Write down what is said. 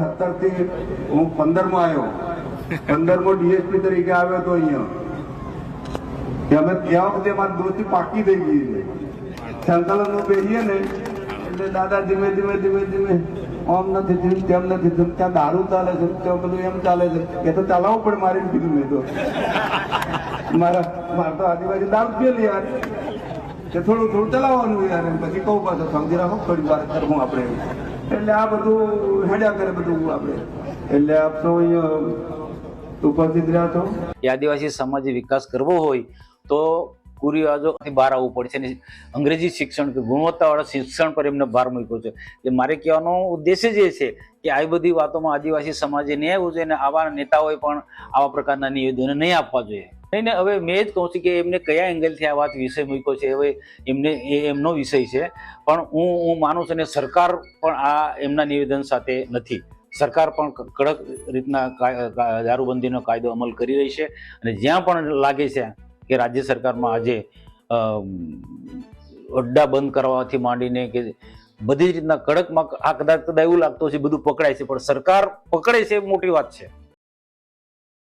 સત્તરથી હું પંદરમાં આવ્યો. પંદરમાં ડીએસપી તરીકે આવ્યો હતો અહીંયા. અમે ત્યાં વખતે મારી દોસ્તી પાકી થઈ ગઈ છે. બેસીએ ને, એટલે દાદા ધીમે ધીમે ધીમે ધીમે આમ નથી થયું, તેમ નથી થયું. ત્યાં દારૂ ચાલે છે, ત્યાં બધું એમ ચાલે છે. એ તો ચલાવવું પણ મારી કીધું મેં તો. મારા, મારે તો આદિવાસી દારૂ પીએ યાર. કે થોડું થોડું ચલાવવાનું યાર. પછી કહું પાછો, સમજી રાખો થોડી વાર કરવું આપણે. એટલે આ બધું હેડ્યા કરે બધું આપણે એટલે આપ ઉપસ્થિત રહ્યા છો. આદિવાસી સમાજે વિકાસ કરવો હોય તો કુરિવાજોથી બહાર આવવું પડશે અને અંગ્રેજી શિક્ષણ કે ગુણવત્તાવાળા શિક્ષણ પર એમને ભાર મૂક્યો છે. એટલે મારે કહેવાનો ઉદ્દેશ્ય જ છે કે આવી બધી વાતોમાં આદિવાસી સમાજે નહીં આવવું જોઈએ અને આવા નેતાઓએ પણ આવા પ્રકારના નિવેદનો નહીં આપવા જોઈએ. નહીં ને હવે મેં જ કહું છું કે એમને કયા એંગલથી આ વાત વિષય મૂક્યો છે, હવે એમને, એ એમનો વિષય છે. પણ હું હું માનું છું ને સરકાર પણ આ એમના નિવેદન સાથે નથી. સરકાર પણ કડક રીતના દારૂબંધીનો કાયદો અમલ કરી રહી છે અને જ્યાં પણ લાગે છે કે રાજ્ય સરકારમાં આજે અડ્ડા બંધ કરવાથી માંડીને કે બધી જ રીતના કડકમાં આ કદાચ કદાચ એવું લાગતું છે બધું પકડાય છે, પણ સરકાર પકડે છે એ મોટી વાત છે.